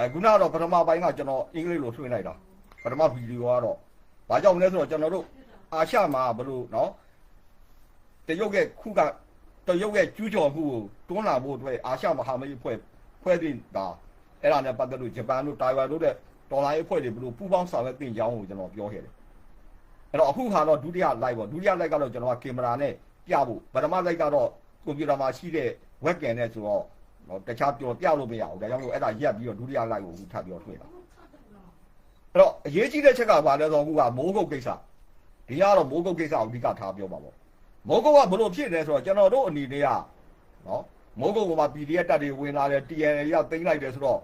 အဲခုနကတော့ပထမပိုင်းကကျွန်တော်အင်္ဂလိပ်လိုထွင်လိုက်တာပထမဗီဒီယိုကတော့ဘာကြောင့်လဲဆိုတော့ကျွန်တော်တို့အာရှမှာဘလို့နော်တရုတ်ရဲ့ခုကတရုတ်ရဲ့ကျူးကျော်မှုကိုတွန်းလာဖို့အတွက်အာရှမဟာမိတ်အဖွဲ့ဖွဲ့ပြီးတာအဲ့ဒါနဲ့ပတ်သက်လို့ဂျပန်တို့တိုင်ဝမ်တို့တဲ့ဒေါ်လာရေးအဖွဲ့တွေဘလို့ပူးပေါင်းဆောင်ရွက်တင်ကြောင်းကိုကျွန်တော်ပြောခဲ့တယ်အဲ့တော့အခုခါတော့ဒုတိယ live ပေါ့ဒုတိယ live ကတော့ကျွန်တော်ကကင်မရာနဲ့ပြဖို့ပထမ live ကတော့ကွန်ပျူတာမှာရှိတဲ့ webcam နဲ့ဆိုတော့ နော်တခြားပြောပြလို့မရဘူးဒါကြောင့်မို့အဲ့ဒါရက်ပြီးတော့ဒုတိယ live ကိုအခုထပ်ပြောထွေးတာအဲ့တော့အရေးကြီးတဲ့ချက်ကဘာလဲဆိုတော့အခုကမိုးကုတ်ကိစ္စဒီကတော့မိုးကုတ်ကိစ္စကိုအဓိကထားပြောပါပေါ့မိုးကုတ်ကဘလို့ဖြစ်နေဆိုတော့ကျွန်တော်တို့အနေနဲ့ကနော်မိုးကုတ်ကမှ PDF တက်တွေဝင်လာတယ် TNL ကသိမ်းလိုက်တယ်ဆိုတော့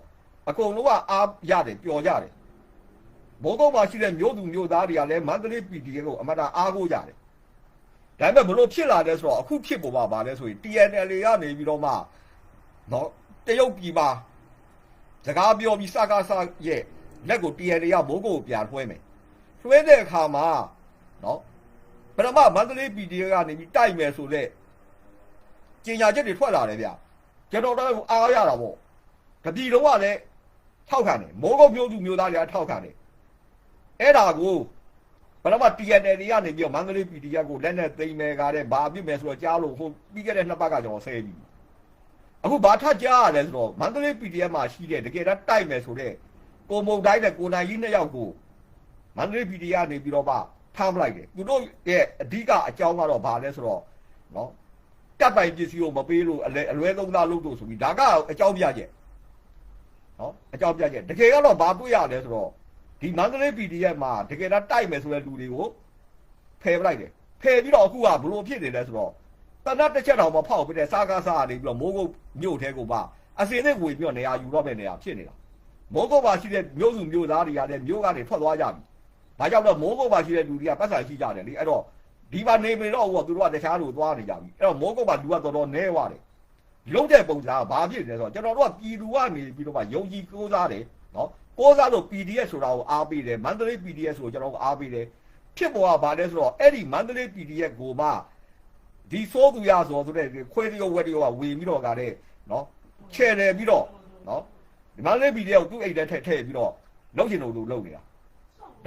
အကုန်လုံးကအားရတယ်ပျော်ကြတယ်မိုးကုတ်မှာရှိတဲ့မြို့သူမြို့သားတွေကလည်းမန္တလေး PDF ကိုအမတန်အားကိုးကြတယ်ဒါပေမဲ့ဘလို့ဖြစ်လာလဲဆိုတော့အခုဖြစ်ပေါ်ပါပါလဲဆိုရင် TNL ကနေပြီးတော့မှ နော်တရုတ်ပြည်မှာစကားပြောပြီးစကားစရဲ့လက်ကို TNL ကမိုးကုတ်ကိုပြန်ထွဲမယ်ထွဲတဲ့အခါမှာနော်ပထမမန္တလေး PDF ကနေပြီးတိုက်မယ်ဆိုလဲကျင်ညာချက်တွေထွက်လာတယ်ဗျကျွန်တော်တို့အားရတာပေါ့တပြည်လုံးကလည်းထောက်ခံတယ်မိုးကုတ်မျိုးသူမျိုးသားတွေကထောက်ခံတယ်အဲ့ဒါကိုဘယ်တော့မှ TNL တွေကနေပြီးတော့မန္တလေး PDF ကိုလက်နဲ့သိမ်းမယ်ကားတဲ့ဘာပြစ်မယ်ဆိုတော့ကြားလို့ဟိုပြီးခဲ့တဲ့နှစ်ပတ်ကကျွန်တော်ဆဲပြီး အခုဘာထကြားရလဲဆိုတော့မန္တလေး PDF မှာရှိတဲ့တကယ်တော့တိုက်မယ်ဆိုတော့ကိုမုံတိုင်းနဲ့ကိုနိုင်ကြီးနှစ်ယောက်ကိုမန္တလေး PDF ကနေပြီးတော့မှထားပလိုက်တယ်သူတို့ရဲ့အဓိကအကြောင်းကတော့ဘာလဲဆိုတော့နော်တပ်ပိုင်ပစ္စည်းကိုမပေးလို့အလဲအလွဲသုံးသားလုပ်လို့ဆိုပြီးဒါကအကြောင်းပြချက်နော်အကြောင်းပြချက်တကယ်ကတော့ဘာတွေ့ရလဲဆိုတော့ဒီမန္တလေး PDF မှာတကယ်တော့တိုက်မယ်ဆိုတဲ့လူတွေကိုဖယ်ပလိုက်တယ်ဖယ်ပြီးတော့အခုကဘလို့ဖြစ်နေလဲဆိုတော့ တနတ်တစ်ချက်တောင်မဖောက်ပြတဲ့စားကားစားနေပြီးတော့မိုးကုတ်မြို့ထဲကိုပါအစင်းနဲ့ဝင်ပြီးတော့နေရာယူတော့မယ့်နေရာဖြစ်နေတာမိုးကုတ်ပါရှိတဲ့မြို့စုမြို့သားတွေကလည်းမြို့ကနေထွက်သွားကြပြီ။ဘာကြောင့်လဲမိုးကုတ်ပါရှိတဲ့လူတွေကပတ်စံရှိကြတယ်လေအဲ့တော့ဒီပါနေမတော့ဟိုကသူတို့ကတခြားလူသွားနေကြပြီ။အဲ့တော့မိုးကုတ်ပါလူကတော်တော်နဲသွားတယ်။လုံးတဲ့ပုံစံကဘာဖြစ်နေလဲဆိုတော့ကျွန်တော်တို့ကပြည်သူကနေပြီးတော့မှယုံကြည်ကိုးစားတယ်နော်။ကိုးစားလို့ PDF ဆိုတာကိုအားပေးတယ်မန္တလေး PDF ဆိုကျွန်တော်ကအားပေးတယ်ဖြစ်ပေါ်ကဘာလဲဆိုတော့အဲ့ဒီမန္တလေး PDF ကိုမှ ဒီစိုးသူရဆိုဆိုတဲ့ခွေးတရုပ်ဝက်တရုပ်ကဝင်ပြီးတော့ကတဲ့နော်ချဲ့တယ်ပြီးတော့နော်ဒီမန္တလေး PDF ကိုသူ့အိတ်ထဲထည့်ထည့်ပြီးတော့လုပ်ချင်လို့လို့လုပ်နေတာ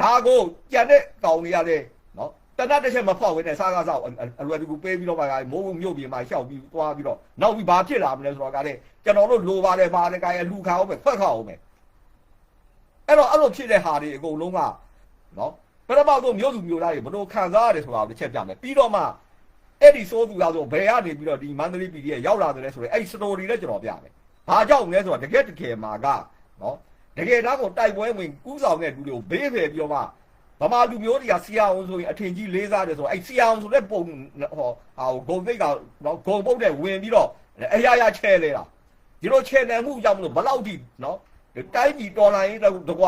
ဒါကိုကြံတဲ့ကောင်တွေကလည်းနော်တနတ်တစ်ချက်မဖောက်ဝဲနဲ့စားကားစားအလွယ်တကူပေးပြီးတော့မှကမိုးမြို့ပြင်မှာရှောက်ပြီးသွားပြီးတော့နောက်ပြီးဘာဖြစ်လာမလဲဆိုတော့ကလည်းကျွန်တော်တို့လိုပါတယ်ပါတယ်ကဲလူခါအောင်ပဲဖွက်ခါအောင်ပဲအဲ့တော့အဲ့လိုဖြစ်တဲ့ဟာတွေအကုန်လုံးကနော်ပထမဆုံးမြို့သူမြို့သားတွေဘယ်လိုခံစားရတယ်ဆိုတာကိုတစ်ချက်ပြမယ်ပြီးတော့မှ အဲ့ဒီစိုးသူကဆိုဘယ်ကနေပြီးတော့ဒီမန္တလေးပြည်ရဲ့ရောက်လာတယ်ဆိုတော့အဲ့ဒီစတိုရီလည်းကျွန်တော်ပြမယ်ဘာကြောင့်လဲဆိုတော့တကယ်တကယ်မှာကနော်တကယ်တော့ကိုတိုက်ပွဲဝင်ကူးဆောင်တဲ့လူတွေကိုဘေးဖယ်ပြီးတော့မှဗမာလူမျိုးတွေကဆီယာအောင်ဆိုရင်အထင်ကြီးလေးစားတယ်ဆိုတော့အဲ့ဆီယာအောင်ဆိုတဲ့ပုံဟောဟာဂုံသိတ်ကနော်ဂုံပုတ်တဲ့ဝင်ပြီးတော့အရာရာချဲလဲတာဒီလိုချဲနယ်မှုကြောင့်မလို့ဘလောက်ထိနော်တိုင်းပြည်တော်လိုင်းတကွ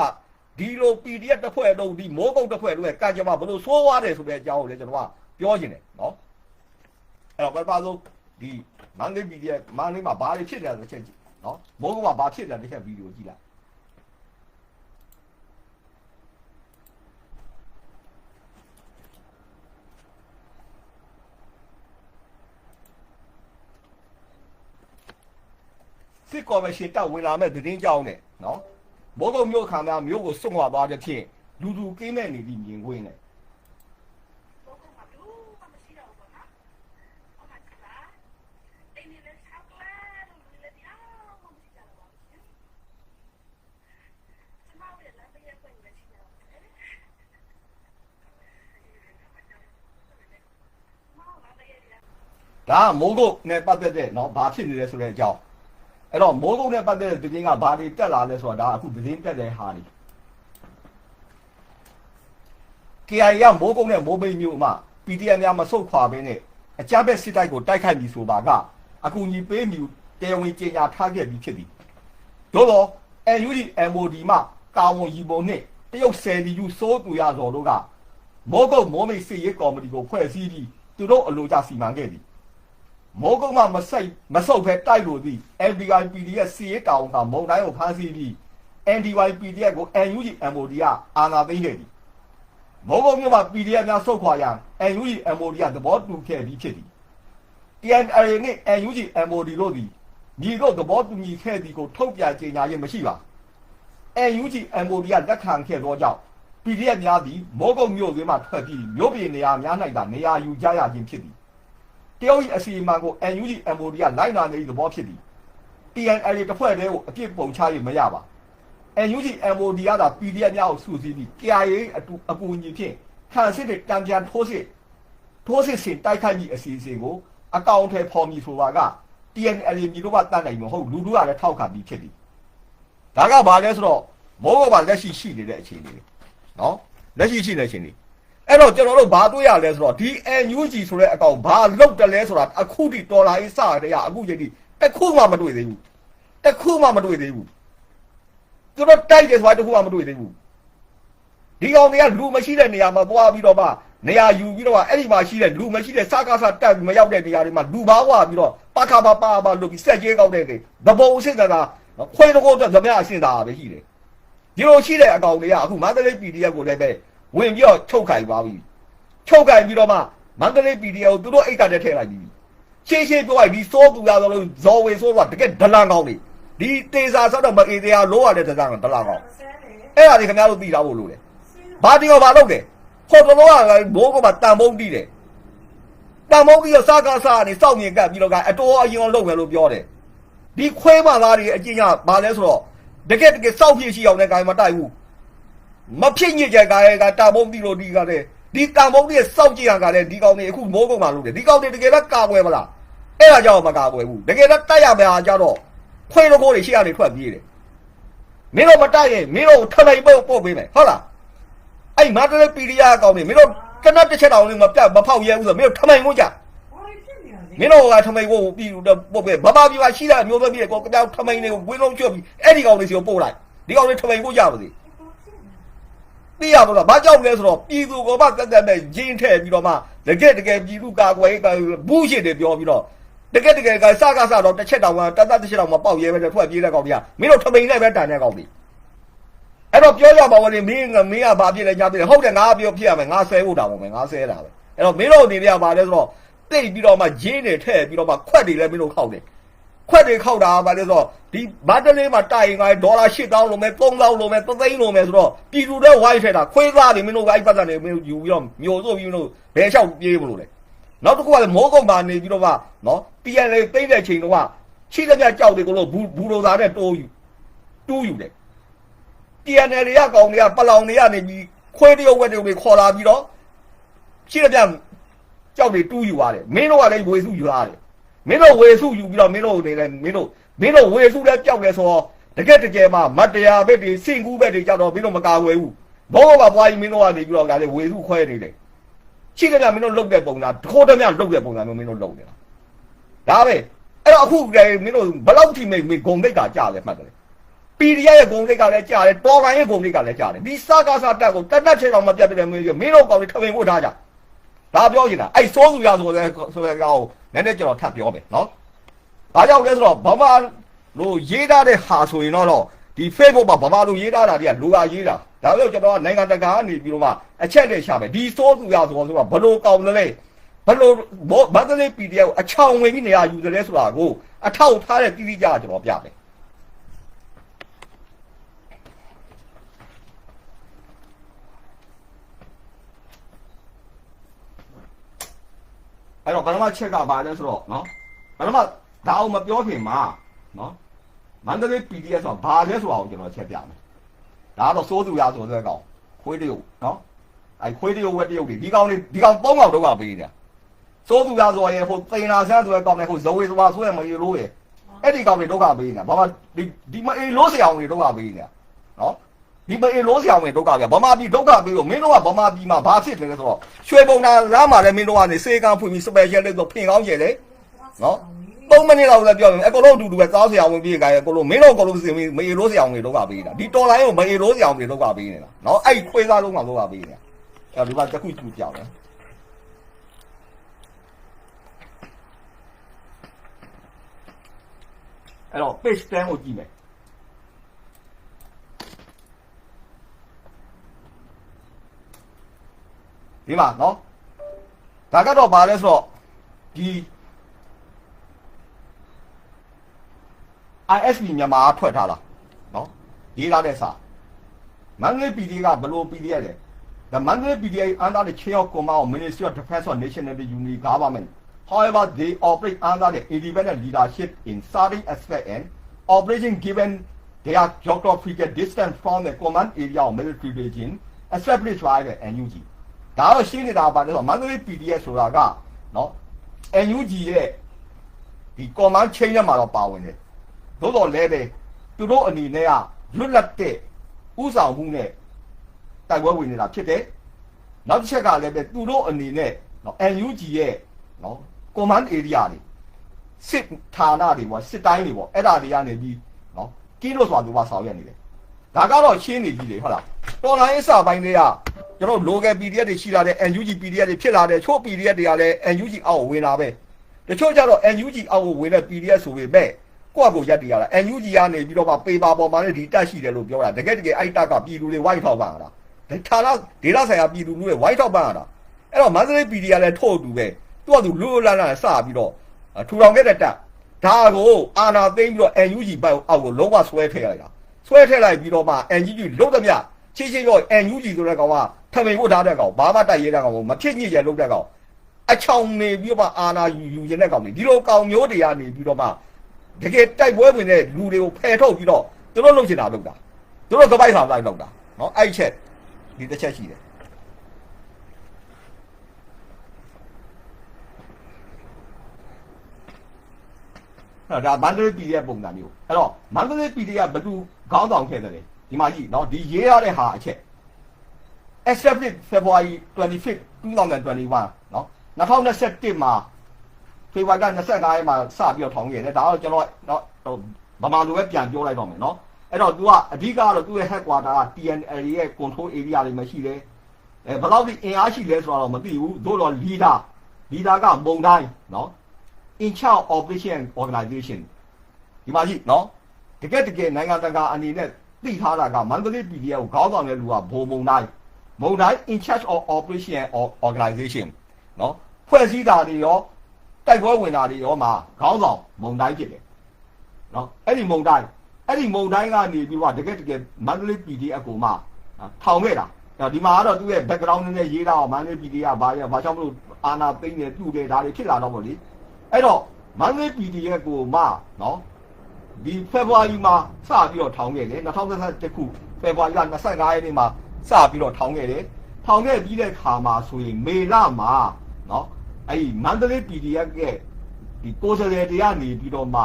ဒီလို PDF တစ်ဖွဲ့လုံးဒီမိုးကုတ်တစ်ဖွဲ့လုံးရဲ့ကံကြမ္မာဘလို့ဆိုးွားတယ်ဆိုတဲ့အကြောင်းကိုလည်းကျွန်တော်ကပြောချင်တယ်နော် အဲ့တော့ပထမဆုံးဒီမန္တလေး PDF မန္တလေးမှာဘာတွေဖြစ်နေလဲဆိုချက်ကြည့်နော်မိုးကုတ်မှာဘာဖြစ်တယ်တစ်ချက်ဗီဒီယိုကြည့်လိုက်စစ်ကော်မရှင်တက်ဝင်လာမဲ့သတင်းကြောင်းနဲ့နော်ဘောကုံမျိုးခံများမျိုးကိုစွန့်ခွာသွားတဲ့ဖြင့်လူလူကင်းမဲ့နေပြီးမြင်ခွင်းနဲ့ ဘုကမတူမမရှိတော့ဘူးနော်။အမကလာတင်းနေလဲဆောက်လာလို့လည်းတရားမရှိကြတော့ဘူး။ကျမတို့လည်းလမ်းပြည့်ပွင့်နေရှိတော့တယ်။မောင်လာတဲ့ရ ဒါကမိုးကုတ်နဲ့ပတ်သက်တဲ့နော်ဘာဖြစ်နေလဲဆိုတဲ့အကြောင်းအဲ့တော့မိုးကုတ်နဲ့ပတ်သက်တဲ့သတင်းကဘာတွေတက်လာလဲဆိုတာဒါအခုသတင်းတက်တဲ့ဟာတွေ KIA ကမိုးကုတ်နဲ့မိုးပိတ်မျိုးမှာ PTN များမဆုတ်ခွာဘဲနဲ့အကြမ်းဖက်စစ်တိုက်ကိုတိုက်ခိုက်ပြီးဆိုပါကအကူအညီပေးမြူတရားဝင်ကြေညာထားခဲ့ပြီးဖြစ်သည်သို့တော့ NUG MOD မှကာဝန်ရီပုံနဲ့တရုတ်ဆယ်လီယူစိုးသူရစော်တို့ကမိုးကုတ်မိုးမိတ်စစ်ရေးကော်မတီကိုဖွဲ့စည်းပြီးသူတို့အလိုကျစီမံခဲ့သည် မိုးကုတ်မှမစိတ်မဆုတ်ဖဲတိုက်လို့သည် LBI PDF စီရေးတောင်ကမုံတိုင်းကိုဖမ်းဆီးပြီး NDY PDF ကို NUG MOD ကအာဏာသိမ်းခဲ့သည်မိုးကုတ်မြို့မှာ PDF များဆုတ်ခွာရန် NUG MOD ကသဘောတူခဲ့ပြီးဖြစ်သည် TNLA နှင့် NUG MOD တို့သည်ညီတို့သဘောတူညီခဲ့သည်ကိုထုတ်ပြန်ကြေညာခြင်းမရှိပါ NUG MOD ကလက်ခံခဲ့သောကြောင့် PDF များသည်မောကုတ်မြို့သွင်းမှထွက်ပြီးမြို့ပြည်နေရာများ၌သာနေရာယူကြရခြင်းဖြစ်သည် တရုတ်၏အစီအမံကို NUG MOD ကလိုက်နာနေသဘောဖြစ်သည် TNL တစ်ဖွဲ့တည်းကိုအပြစ်ပုံချ၍မရပါ NUG MOD ကသာ PDF များကိုစုစည်းပြီး KIA အတူအကူအညီဖြင့်ခံစစ်တွေတံပြန်ထိုးစစ်ထိုးစစ်ဆင်တိုက်ခိုက်ပြီးအစီအစဉ်ကိုအကောင့်ထဲပေါ်မီဆိုပါက TNL မြေတို့ကတတ်နိုင်မဟုတ်လူတို့ကလည်းထောက်ခံပြီးဖြစ်သည်ဒါကဘာလဲဆိုတော့မိုးကပါလက်ရှိရှိနေတဲ့အခြေအနေတွေနော်လက်ရှိရှိနေတဲ့အခြေအနေ အဲ့တော့ကျွန်တော်တို့ဘာတွေ့ရလဲဆိုတော့ဒီ NUG ဆိုတဲ့အကောင့်ဘာလောက်တယ်လဲဆိုတာအခုထိဒေါ်လာရေးစရတဲ့အခုချိန်ထိတစ်ခုမှမတွေ့သေးဘူးတစ်ခုမှမတွေ့သေးဘူးသူတို့တိုက်တယ်ဆိုတာတခုမှမတွေ့သေးဘူးဒီကောင်တွေကလူမရှိတဲ့နေရာမှာသွားပြီးတော့မှနေရာယူပြီးတော့မှအဲ့ဒီမှာရှိတဲ့လူမရှိတဲ့စကားစတက်မရောက်တဲ့နေရာတွေမှာလူပါဝါပြီးတော့ပခါပါပါပါလို့ပြီးစက်ကြီးကောက်တဲ့တွေသဘုံအစ်စ်ကကခွေးတကောအတွက်သမျှအစင်သာပဲရှိတယ်ဒီလိုရှိတဲ့အကောင်တွေကအခုမန္တလေး PDF ကိုလည်းပဲ ဝင်ပြီးတော့ချုပ်ခိုင်သွားပြီချုပ်ခိုင်ပြီးတော့မှမန္တလေး PDF ကိုသူတို့အိတ်ကတည်းထည့်လိုက်ပြီရှင်းရှင်းပြောလိုက်ဒီစိုးသူရသလိုဇော်ဝေဆိုးကတကယ်ဒလန်ကောင်းတွေဒီတေစာဆောက်တော့မအေးတရားလိုရတဲ့ဒလန်ကောင်းဒလန်ကောင်းအဲ့ဒါတွေခင်ဗျားတို့သိထားဖို့လိုတယ်။ဘာတင်ရောဘာလုပ်တယ်။ခေါ်တော်ကဘိုးကမှတန်ဖုံးတီးတယ်။တန်ဖုံးပြီးတော့စားကားစားကနေစောင့်မြင်ကပ်ပြီးတော့ကအတော်အရင်လုပ်မယ်လို့ပြောတယ်။ဒီခွဲမသားတွေအကျဉ်းကဘာလဲဆိုတော့တကယ်တကယ်စောင့်ဖြစ်ရှိအောင်လည်းဂိုင်းမတိုက်ဘူး။ မဖြစ်ညစ်ကြဂိုင်းကတန်ဖုံးပြီးလို့ဒီကလည်းဒီတန်ဖုံးတွေစောင့်ကြည့်ရကလည်းဒီကောင်တွေအခုမိုးကုန်မှလုပ်တယ်။ဒီကောင်တွေတကယ်လည်းကာကွယ်မလား။အဲ့ဒါကြောင့်မကာကွယ်ဘူး။တကယ်လည်းတိုက်ရမယ်ကြတော့ခွဲတော်ကိုတွေရှေ့ကနေထွက်ပြေးတယ်။မင်းတို့မတိုက်ရင်မင်းတို့ထမိန်ပုတ်ပို့ပေးမယ်ဟုတ်လားအဲ့မန္တလေးပီရီယာအကောင်နေမင်းတို့ကနတ်တစ်ချက်တောင်လေးမပြတ်မဖောက်ရဲဘူးဆိုမင်းတို့ထမိန်ကိုကြမင်းတို့ကထမိန်ကိုပြီးတော့ပို့ပေးမမပြပါရှိတဲ့အမျိုးသမီးတွေကိုကြောက်ထမိန်တွေကိုဝင်းလုံးချွတ်ပြီးအဲ့ဒီကောင်လေးစီကိုပို့လိုက်ဒီကောင်လေးထမိန်ကိုကြပါစေ သိရမလားဘာကြောင့်လဲဆိုတော့ပြည်သူကမှတက်တက်မဲ့ရင်းထည့်ပြီးတော့မှတကယ်တကယ်ပြည်သူကာကွယ်ရေးဘူးရှစ်တွေပြောပြီးတော့တကယ်တကယ်ကစကားစတော့တစ်ချက်တောင်ကတတ်တတ်တစ်ချက်တောင်မပေါက်ရဲပဲထွက်ပြေးတဲ့ကောင်ကြီးကမင်းတို့ထမိန်နဲ့ပဲတန်တဲ့ကောင်ကြီးအဲ့တော့ပြောရပါဦးလေမင်းကမင်းကဘာဖြစ်လဲညာဖြစ်လဲဟုတ်တယ်ငါပြောဖြစ်ရမယ်ငါဆဲဖို့တာပါမယ်ငါဆဲတာပဲအဲ့တော့မင်းတို့အနေနဲ့ကဘာလဲဆိုတော့တိတ်ပြီးတော့မှရင်းနေထည့်ပြီးတော့မှခွက်တွေလည်းမင်းတို့ခောက်တယ် ခွက်တွေခောက်တာကဘာလဲဆိုတော့ဒီမတ်တလေးမှာတိုင်ငါဒေါ်လာ8000လုံးမဲ့3000လုံးမဲ့3သိန်းလုံးမဲ့ဆိုတော့ပြည်သူတွေဝိုင်းထည့်တာခွေးသားတွေမင်းတို့ကအဲ့ပတ်စံတွေမင်းတို့ယူပြီးတော့မျိုးစိုးပြီးမင်းတို့ဘယ်လျှောက်ပြေးမလို့လဲနောက်တစ်ခုကလည်းမိုးကုတ်မှာနေပြီးတော့မှနော် PNL တိတ်တဲ့ချိန်တော့ကရှိသမျှကြောက်တွေကိုလို့ဘူးဘူးလိုသားနဲ့တိုးယူတူးယူတယ် TNL တွေကကောင်တွေကပလောင်တွေကနေပြီးခွေးတရုပ်ဝက်တရုပ်တွေခေါ်လာပြီးတော့ရှိရပြန်ကြောက်တွေတူးယူရတယ်မင်းတို့ကလည်းဝေစုယူရတယ် မင်းတို့ဝေစုယူပြီးတော့မင်းတို့နေလည်းမင်းတို့မင်းတို့ဝေစုလည်းကြောက်လဲဆိုတော့တကယ်တကယ်မှမတ်တရားဘက်တွေစင်ကူးဘက်တွေကြောက်တော့မင်းတို့မကာဝယ်ဘူးဘောကပွားကြီးမင်းတို့ကနေပြီးတော့ကလည်းဝေစုခွဲနေတယ်ရှိကြပြန်မင်းတို့လုတ်တဲ့ပုံစံတခိုးတည်းများလုတ်တဲ့ပုံစံမျိုးမင်းတို့လုတ်နေတာဒါပဲအဲ့တော့အခုလည်းမင်းတို့ဘယ်လောက်ထိမိတ်ဂုံတိတ်တာကြလဲမှတ်တယ်ပီရီယာရဲ့ဂုံစိတ်ကလည်းကြားတယ်တော်ကန်ရဲ့ဂုံစိတ်ကလည်းကြားတယ်ဒီစကားစားတက်ကိုတက်တက်ချေအောင်မပြတ်တဲ့မင်းကြီးမင်းတို့ကောင်တွေထမင်ဖို့ထားကြဒါပြောချင်တာအဲ့စိုးစုရဆိုတဲ့ဆိုတဲ့ကောင် နည်းနည်းကျွန်တော်ထပ်ပြောမယ်နော်ဘာကြောင့်လဲဆိုတော့ဗမာလို့ရေးထားတဲ့ဟာဆိုရင်တော့ဒီ Facebook မှာဗမာလူရေးထားတာတွေကလူကရေးတာဒါပေမဲ့ကျွန်တော်ကနိုင်ငံတကာကနေပြီးတော့မှအချက်နဲ့ရှာမယ်ဒီစိုးစုရဆိုတော့ဘလို့ကောင်းလဲဘလို့မန္တလေး PDF ကိုအချောင်ဝင်ပြီးနေရာယူတယ်ဆိုတာကိုအထောက်ထားတဲ့တိတိကျကျကျွန်တော်ပြမယ် အဲ့တော့ပထမချက်ကဘာလဲဆိုတော့နော်ပထမဒါအောင်မပြောခင်မှာနော်မန္တလေး PDF ဆိုတာဘာလဲဆိုတာကိုကျွန်တော်ချက်ပြမယ်ဒါကတော့စိုးသူရဆိုတဲ့ကောင်ခွေးတရုပ်နော်အဲ့ခွေးတရုပ်ဝက်တရုပ်တွေဒီကောင်တွေဒီကောင်ပေါင်းကောင်တော့ကပေးနေတာစိုးသူရဆိုရင်ဟိုသိနာဆန်းဆိုတဲ့ကောင်တွေဟိုဇဝေဆိုတာဆိုရမရေလို့ရအဲ့ဒီကောင်တွေတော့ကပေးနေတာဘာမှဒီဒီမအေလို့ဆရာအောင်တွေတော့ကပေးနေတာနော် ဒီမအေလို့ဆရာအောင်တွေတော့ကပြဗမာပြည်ဒုက္ခပေးလို့မင်းတို့ကဗမာပြည်မှာဘာဖြစ်လဲဆိုတော့ရွှေပုံနာလားမှာလည်းမင်းတို့ကနေစေကံဖွင့်ပြီး special လေးဆိုဖင်ကောင်းကျယ်လေနော်3မိနစ်လောက်လည်းပြောရင်အကုန်လုံးအတူတူပဲသားဆရာဝင်ပြေးကြရဲ့အကုန်လုံးမင်းတို့အကုန်လုံးစင်မေရိုးဆရာဝင်တော့ကပေးတာဒီတော်လိုင်းကိုမေရိုးဆရာဝင်တော့ကပေးနေတာနော်အဲ့ခွေးသားလုံးကတော့ကပေးနေတာအဲ့ဒီမှာတစ်ခုသူကြောက်တယ်အဲ့တော့ page 10ကိုကြည့်မယ် ဒီမှာနော်ဒါကတော့ဘာလဲဆိုတော့ဒီ ISP မြန်မာကထွက်ထားတာနော် ရေးထားတဲ့စာမန္တလေး PD ကဘလို့ PD ရလဲ The Mandalay PDA under the chair of command of Ministry of Defense of National Unity Government. However, they operate under the independent leadership in certain aspects and operation given their geographical distance from the command area of military region established by the NUG. ဒါတော့ရှင်းနေတာပါလေဆိုတော့ Mandalay PDA ဆိုတာကနော် NUG ရဲ့ဒီ command chain ထဲမှာတော့ပါဝင်တယ်။သို့တော်လည်းပဲသူတို့အနေနဲ့ကလွတ်လပ်တဲ့ဥဆောင်မှုနဲ့တိုက်ပွဲဝင်နေတာဖြစ်တယ်။နောက်တစ်ချက်ကလည်းပဲသူတို့အနေနဲ့နော် NUG ရဲ့နော် command area တွေစစ်ဌာနတွေပေါ့စစ်တိုင်းတွေပေါ့အဲ့ဒါတွေကနေပြီးနော်ကင်းလို့ဆိုတာသူကဆောင်ရွက်နေတယ်။ ဒါကတော့ရှင်းနေပြီလေဟုတ်လား။တော်လိုင်းအစပိုင်းတွေကကျွန်တော် local PDF တွေရှိလာတဲ့ NUG PDF တွေဖြစ်လာတဲ့ချို့ PDF တွေကလည်း NUG အောက်ကိုဝင်လာပဲ။တချို့ကျတော့ NUG အောက်ကိုဝင်တဲ့ PDF ဆိုပေမဲ့ကိုယ့်အကိုရက်တည်ရတာ NUG ကနေပြီးတော့မှပေပါပေါ်မှာလည်းဒီတက်ရှိတယ်လို့ပြောတာတကယ်တကယ်အဲ့တက်ကပြည်သူတွေဝိုင်းထောက်ပါတာဒါဌာနဒေတာဆိုင်ရာပြည်သူလူတွေဝိုင်းထောက်ပံ့ရတာအဲ့တော့မန္တလေး PD ကလည်းထို့အတူပဲသူ့အတူလူလန်းလန်းစပြီးတော့ထူထောင်ခဲ့တဲ့တက်ဒါကိုအာနာသိမ့်ပြီးတော့ NUG ဘက်အောက်ကိုလုံးဝဆွဲထည့်လိုက်တာ ဆွဲထည့်လိုက်ပြီးတော့မှ NUG လုံးသမျှချင်းချင်းတော့ NUG ဆိုတဲ့ကောင်ကထမိန်ဖို့ထားတဲ့ကောင်ဘာမှတိုက်ရဲတဲ့ကောင်မဖြစ်ညစ်ရလုံးတဲ့ကောင်အချောင်နေပြီးတော့မှအာနာယူယူရင်တဲ့ကောင်ဒီလိုကောင်မျိုးတွေကနေပြီးတော့မှတကယ်တိုက်ပွဲဝင်တဲ့လူတွေကိုဖယ်ထုတ်ပြီးတော့သူတို့လုပ်ချင်တာလုပ်တာသူတို့ကပိုက်ဆောင်လိုက်လုပ်တာနော်အဲ့ချက်ဒီတစ်ချက်ရှိတယ် အဲ့တော့ဒါမန္တလေး PDF ပုံစံမျိုးအဲ့တော့မန္တလေး PDF ဘယ်သူခေါင်းဆောင်ခဲ့တယ်လဲဒီမှာကြည့်နော်ဒီရေးရတဲ့ဟာအချက် established February 25 2021နော်2021မှာဖေဖော်ဝါရီလ25ရက်မှာစပြီးတော့ထောင်ခဲ့တယ်ဒါတော့ကျွန်တော်နော်ဟိုဗမာလိုပဲပြန်ပြောလိုက်တော့မယ်နော်အဲ့တော့ तू ကအဓိကတော့သူ့ရဲ့ headquarter က TNL ရဲ့ control area တွေမှာရှိတယ်အဲဘယ်လောက်ထိအင်အားရှိလဲဆိုတော့မသိဘူးသို့တော့ leader leader ကမုံတိုင်းနော် in charge operation and organization ဒီမှာကြည့်နော်တကယ်တကယ်နိုင်ငံတကာအနေနဲ့သိထားတာကမန္တလေး PDF ကိုခေါင်းဆောင်တဲ့လူကဘုံမုံတိုင်းမုံတိုင်း in charge of operation and organization နော်ဖွဲ့စည်းတာတွေရောတိုက်ပွဲဝင်တာတွေရောမှာခေါင်းဆောင်မုံတိုင်းဖြစ်တယ်နော်အဲ့ဒီမုံတိုင်းအဲ့ဒီမုံတိုင်းကနေပြီးတော့တကယ်တကယ်မန္တလေး PDF ကိုမှထောင်ခဲ့တာဒီမှာကတော့သူ့ရဲ့ background နည်းနည်းရေးတာအောင်မန္တလေး PDF ကဘာရဘာကြောင့်မလို့အာနာသိမ့်နေပြုတယ်ဒါတွေဖြစ်လာတော့ဗောလေ အဲ့တော့မန္တလေး PDF ကိုမှနော်ဒီ February မှာစပြီးတော့ထောင်ခဲ့တယ်2021ခု February က25ရက်နေ့မှာစပြီးတော့ထောင်ခဲ့တယ်ထောင်ခဲ့ပြီးတဲ့ခါမှာဆိုရင်မေလမှာနော်အဲ့ဒီမန္တလေး PDF ရဲ့ဒီကိုယ်စားလှယ်တရားနေပြီးတော့မှ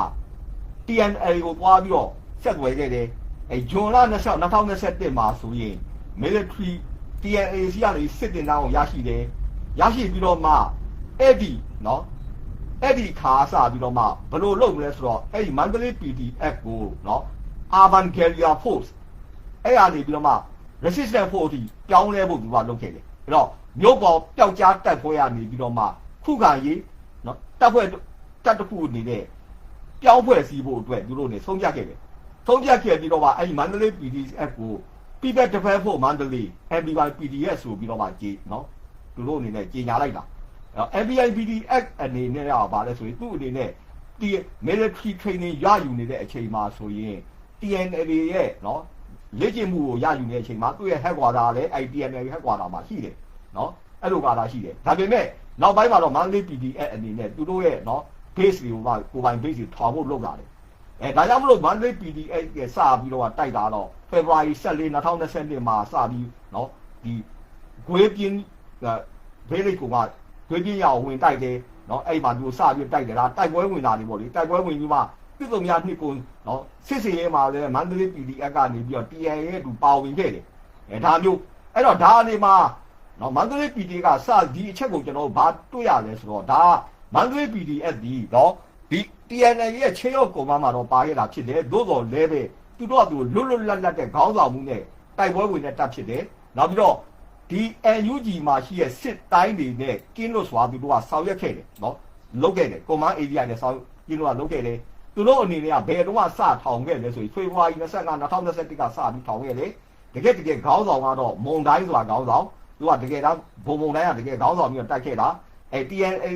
TNL ကိုပွားပြီးတော့ဆက်သွယ်ခဲ့တယ်အဲဂျွန်လ26 2021မှာဆိုရင် military TNA စီကနေစစ်တင်တောင်းရရှိတယ်ရရှိပြီးတော့မှအဲ့ဒီနော် အဲ့ဒီခါစပြီးတော့မှဘယ်လိုလုပ်မလဲဆိုတော့အဲ့ဒီ Mandalay PDF ကိုနော် Urban Guerrilla Force အဲ့ဟာနေပြီးတော့မှ resistance force ကိုပြောင်းလဲဖို့သူကလုပ်ခဲ့တယ်အဲ့တော့မြို့ပေါ်ပျောက်ကြားတက်ဖွဲ့ရနေပြီးတော့မှခုခံရေးနော်တက်ဖွဲ့တက်တစ်ခုအနေနဲ့ပြောင်းဖွဲ့စည်းဖို့အတွက်သူတို့နေဆုံးဖြတ်ခဲ့တယ်ဆုံးဖြတ်ခဲ့ပြီးတော့မှအဲ့ဒီ Mandalay PDF ကို People Defense Force Mandalay MBY PDF ဆိုပြီးတော့မှကြေနော်သူတို့အနေနဲ့ကြေညာလိုက်တာ MPIBD Act အနေနဲ့ကဘာလဲဆိုရင်သူ့အနေနဲ့ဒီ military training ရယူနေတဲ့အချိန်မှာဆိုရင် TNLA ရဲ့နော်လေ့ကျင့်မှုကိုရယူနေတဲ့အချိန်မှာသူ့ရဲ့ headquarter လည်း ITNLA headquarter မှာရှိတယ်နော်အဲ့လိုကာလာရှိတယ်ဒါပေမဲ့နောက်ပိုင်းမှာတော့ Monday PDF အနေနဲ့သူတို့ရဲ့နော် base တွေကိုပါကိုပိုင် base တွေထောင်ဖို့လုပ်လာတယ်အဲဒါကြောင့်မလို့ Monday PDF ကစပြီးတော့တိုက်တာတော့ February 14 2021မှာစပြီးနော်ဒီဂွေးပြင်းဘေးလိတ်ကိုက ရွေးချင်းရအောင်ဝင်တိုက်တယ်နော်အဲ့မှာသူစပြီးတိုက်တယ်ဒါတိုက်ပွဲဝင်တာနေပေါ့လေတိုက်ပွဲဝင်ပြီးမှပြည်သူများနှစ်ကိုနော်စစ်စီရဲမှာလည်းမန္တလေး PDF ကနေပြီးတော့ TN ရဲ့သူပါဝင်ခဲ့တယ်အဲဒါမျိုးအဲ့တော့ဒါအနေမှာနော်မန္တလေး PDF ကစဒီအချက်ကိုကျွန်တော်ဘာတွေ့ရလဲဆိုတော့ဒါမန္တလေး PDF ဒီနော်ဒီ TN ရဲ့ချေရော့ကုံမမှာတော့ပါခဲ့တာဖြစ်တယ်သို့တော်လည်းပဲသူတို့ကသူလွတ်လွတ်လပ်လပ်တဲ့ခေါင်းဆောင်မှုနဲ့တိုက်ပွဲဝင်တဲ့တပ်ဖြစ်တယ်နောက်ပြီးတော့ ဒီ NUG မှာရှိတဲ့စစ်တိုင်းတွေနဲ့ကင်းလို့စွာသူတို့ကဆောင်ရွက်ခဲ့တယ်နော်။လုပ်ခဲ့တယ်။ command area နဲ့ဆောင်ကင်းလို့ကလုပ်ခဲ့တယ်။သူတို့အနေနဲ့ကဘယ်တော့မှစထောင်ခဲ့လဲဆိုရင်ဖေဖော်ဝါရီ25 2021ကစပြီးထောင်ခဲ့တယ်။တကယ်တကယ်ခေါင်းဆောင်ကတော့မုံတိုင်းဆိုတာခေါင်းဆောင်သူကတကယ်တော့ဘုံဘုံတိုင်းကတကယ်ခေါင်းဆောင်ပြီးတော့တိုက်ခဲ့တာ။အဲ TNA